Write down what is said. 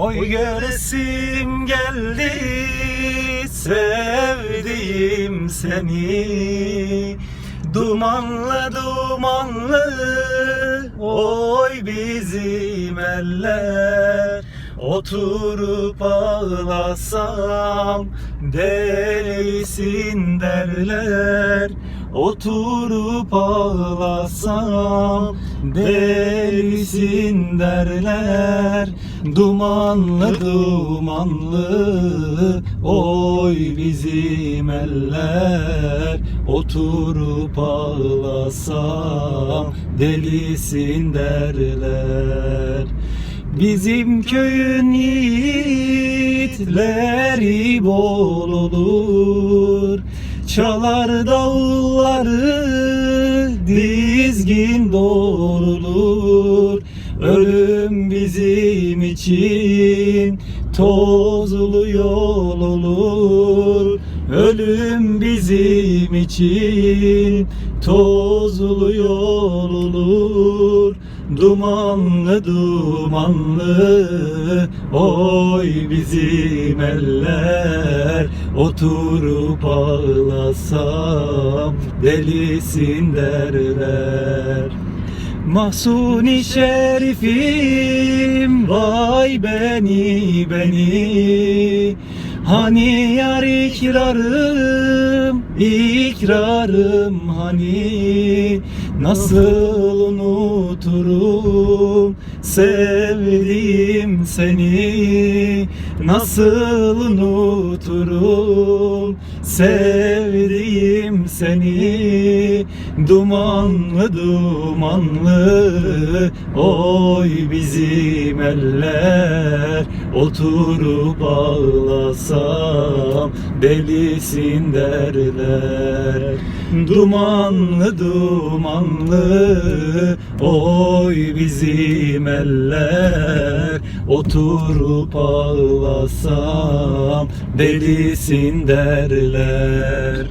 Oy göresim geldi sevdiğim seni. Dumanlı dumanlı oy bizim eller Oturup ağlasam delisin derler. Oturup ağlasam delisin derler. Dumanlı dumanlı oy bizim eller. Oturup ağlasam delisin derler Bizim köyün yiğitleri bol olur. Çalar davulları dizgin doğrulur. Ölüm bizim için tozlu yol olur Ölüm bizim için tozlu yol olur. Dumanlı dumanlı oy bizim eller. Oturup ağlasam delisin derler. Mahsuni şerifim vay beni beni Hani yar ikrarım ikrarım hani Nasıl unuturum sevdiğim seni? Nasıl unuturum sevdiğim seni Dumanlı dumanlı oy bizim eller. Oturup ağlasam delisin derler. Dumanlı dumanlı oy bizim eller. Oturup ağlasam delisin derler